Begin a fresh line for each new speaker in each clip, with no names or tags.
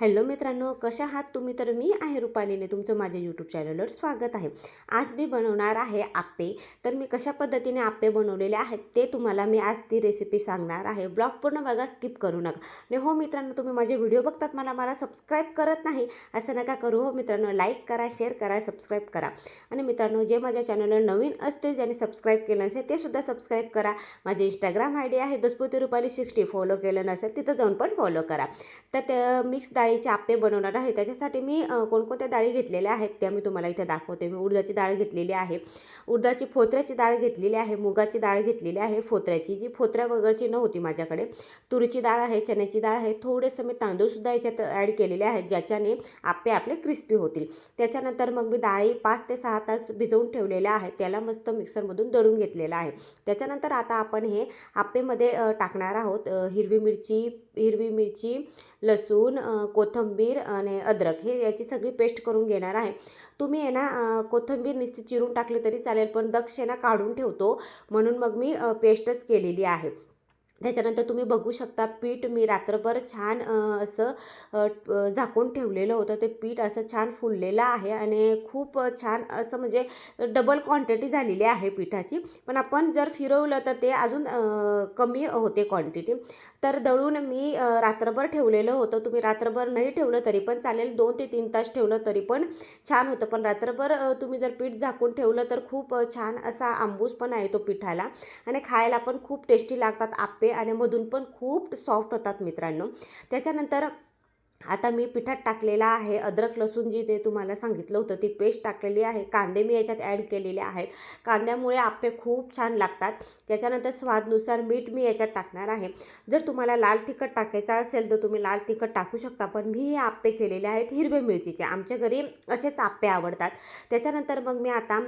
Hello मित्रांनो कशा आहात तुम्ही? तर मी आहे रुपालीने तुमचं माझ्या यूट्यूब चॅनलवर स्वागत आहे. आज मी बनवणार आहे आप्पे. तर मी कशा पद्धतीने आप्पे बनवलेले आहेत ते तुम्हाला मी आज ती रेसिपी सांगणार आहे. ब्लॉग पूर्ण बघा स्किप करू नका. आणि हो मित्रांनो तुम्ही माझे व्हिडिओ बघतात मला मला सबस्क्राईब करत नाही असं नका करू. हो मित्रांनो लाईक करा शेअर करा सबस्क्राईब करा. आणि मित्रांनो जे माझ्या चॅनलवर नवीन असतील ज्याने सबस्क्राईब केलं नसेल ते सुद्धा सबस्क्राईब करा. माझे इंस्टाग्राम आय डी आहे दसपोती रुपाली सिक्स्टी फॉलो केलं नसेल तिथं जाऊन पण फॉलो करा. तर त्या मिक्स डाळीचे आप्पे बनवणार आहे. त्याच्यासाठी मी कोणकोणत्या डाळी घेतलेल्या आहेत त्या मी तुम्हाला इथे दाखवते. मी उडदाची डाळ घेतलेली आहे. उडदाची फोत्र्याची डाळ घेतलेली आहे. मुगाची डाळ घेतलेली आहे. फोत्र्याची जी फोत्र्या वगैरेची नव्हती माझ्याकडे. तुरीची डाळ आहे चण्याची डाळ आहे. थोडेसे मी तांदूळसुद्धा याच्यात ॲड केलेले आहेत ज्याच्याने आप्पे आपले क्रिस्पी होतील. त्याच्यानंतर मग मी डाळी पाच ते सहा तास भिजवून ठेवलेल्या आहेत. त्याला मस्त मिक्सरमधून दळून घेतलेलं आहे. त्याच्यानंतर आता आपण हे आप्पेमध्ये टाकणार आहोत. हिरवी मिरची हिरवी मिरची लसूण कोथंबीर कोथिंबीर आणि अद्रक हे याची सगळी पेस्ट करून घेणार आहे. तुम्ही आहे ना कोथंबीर कोथिंबीर नुसती चिरून टाकली तरी चालेल पण दक्ष आहे ना काढून ठेवतो. म्हणून मग मी पेस्टच केलेली आहे. त्याच्यानंतर तुम्ही बघू शकता पीठ मी रात्रभर छान असं झाकून ठेवलेलं होतं. ते पीठ असं छान फुललेलं आहे आणि खूप छान असं म्हणजे डबल क्वांटिटी झालेली आहे पिठाची. पण आपण जर फिरवलं तर ते अजून कमी होते क्वांटिटी तर दळून मी रात्रभर ठेवलेलं होतं. तुम्ही रात्रभर नाही ठेवलं तरी पण चालेल. दोन ते तीन तास ठेवलं तरी पण छान होतं. पण रात्रभर तुम्ही जर पीठ झाकून ठेवलं तर खूप छान असा आंबूस पण आहे तो पिठाला. आणि खायला पण खूप टेस्टी लागतात. सोपे आणि मधून पण खूप सॉफ्ट होतात मित्रांनो. त्याच्यानंतर आता मी पिठात टाकलेला आहे अद्रक लसूण जी ते तुम्हाला सांगितलं होतं ती पेस्ट टाकलेली आहे. कांदे मी याच्यात ॲड केलेले आहेत. कांद्यामुळे आप्पे खूप छान लागतात. त्याच्यानंतर स्वादनुसार मीठ मी याच्यात टाकणार आहे. जर तुम्हाला लाल तिखट टाकायचं असेल तर तुम्ही लाल तिखट टाकू शकता पण मी हे आप्पे केलेले आहेत हिरवे मिरचीचे. आमच्या घरी असेच आप्पे आवडतात. त्याच्यानंतर मग मी आता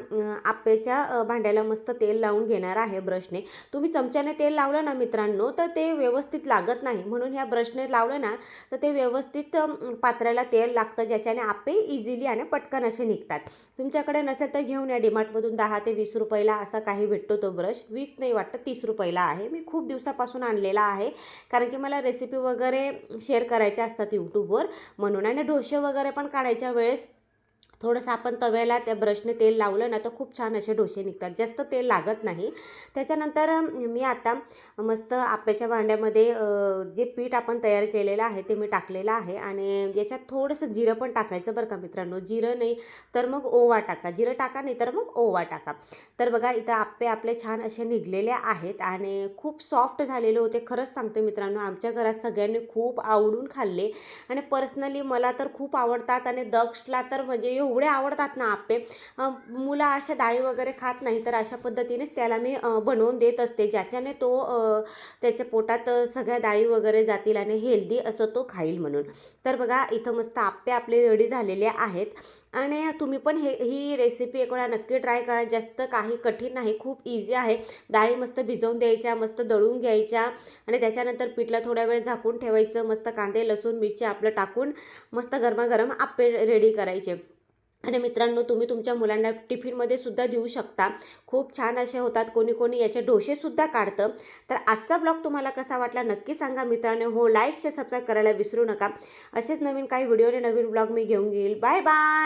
आप्पेच्या भांड्याला मस्त तेल लावून घेणार आहे ब्रशने. तुम्ही चमच्याने तेल लावलं ना मित्रांनो तर ते व्यवस्थित लागत नाही. म्हणून ह्या ब्रशने लावलं ना तर ते व्यवस्थित व्यवस्थित पात्र्याला तेल लागतं ज्याच्याने आपे इझिली आणि पटकन असे निघतात. तुमच्याकडे नसेल तर घेऊन या. डिमार्टमधून दहा ते वीस रुपयाला असा काही भेटतो तो ब्रश वीस नाही वाटतं तीस रुपयाला आहे. मी खूप दिवसापासून आणलेला आहे. कारण की मला रेसिपी वगैरे शेअर करायच्या असतात यूट्यूबवर म्हणून आणि डोसे वगैरे पण काढायच्या वेळेस थोडंसं आपण तव्याला त्या ब्रशने तेल लावलं ना तर खूप छान असे डोसे निघतात. जास्त तेल लागत नाही. त्याच्यानंतर मी आता मस्त आप्याच्या भांड्यामध्ये जे पीठ आपण तयार केलेलं आहे ते मी टाकलेलं आहे. आणि याच्यात थोडंसं जिरं पण टाकायचं बरं का मित्रांनो. जिरं नाही तर मग ओवा टाका. जिरं टाका नाही तर मग ओवा टाका. तर बघा इथं आप्पे आपले छान असे निघलेले आहेत आणि खूप सॉफ्ट झालेले होते. खरंच सांगते मित्रांनो आमच्या घरात सगळ्यांनी खूप आवडून खाल्ले. आणि पर्सनली मला तर खूप आवडतात आणि दक्षला तर म्हणजे एवढे आवडतात ना आप्पे. मुलं अशा डाळी वगैरे खात नाही तर अशा पद्धतीनेच त्याला मी बनवून देत असते ज्याच्याने तो त्याच्या पोटात सगळ्या डाळी वगैरे जातील आणि हेल्दी असं तो खाईल म्हणून. तर बघा इथं मस्त आप्पे आपले रेडी झालेले आहेत. आणि तुम्ही पण हे ही रेसिपी एक वेळा नक्की ट्राय करा. जास्त काही कठीण नाही खूप इझी आहे. डाळी मस्त भिजवून द्यायच्या मस्त दळून घ्यायच्या. आणि त्याच्यानंतर पिठला थोड्या वेळ झाकून ठेवायचं मस्त कांदे लसूण मिरची आपलं टाकून मस्त गरमागरम आप्पे रेडी करायचे. आणि मित्रांनो तुम्ही तुमच्या मुलांना टिफिनमध्ये सुद्धा देऊ शकता. खूप छान असे होतात. कोणी कोणी याचे डोसेसुद्धा काढतं. तर आजचा ब्लॉग तुम्हाला कसा वाटला नक्की सांगा मित्रांनो. हो लाईक शेअर सबस्क्राईब करायला विसरू नका. असेच नवीन काही व्हिडिओने नवीन ब्लॉग मी घेऊन येईल. Bye bye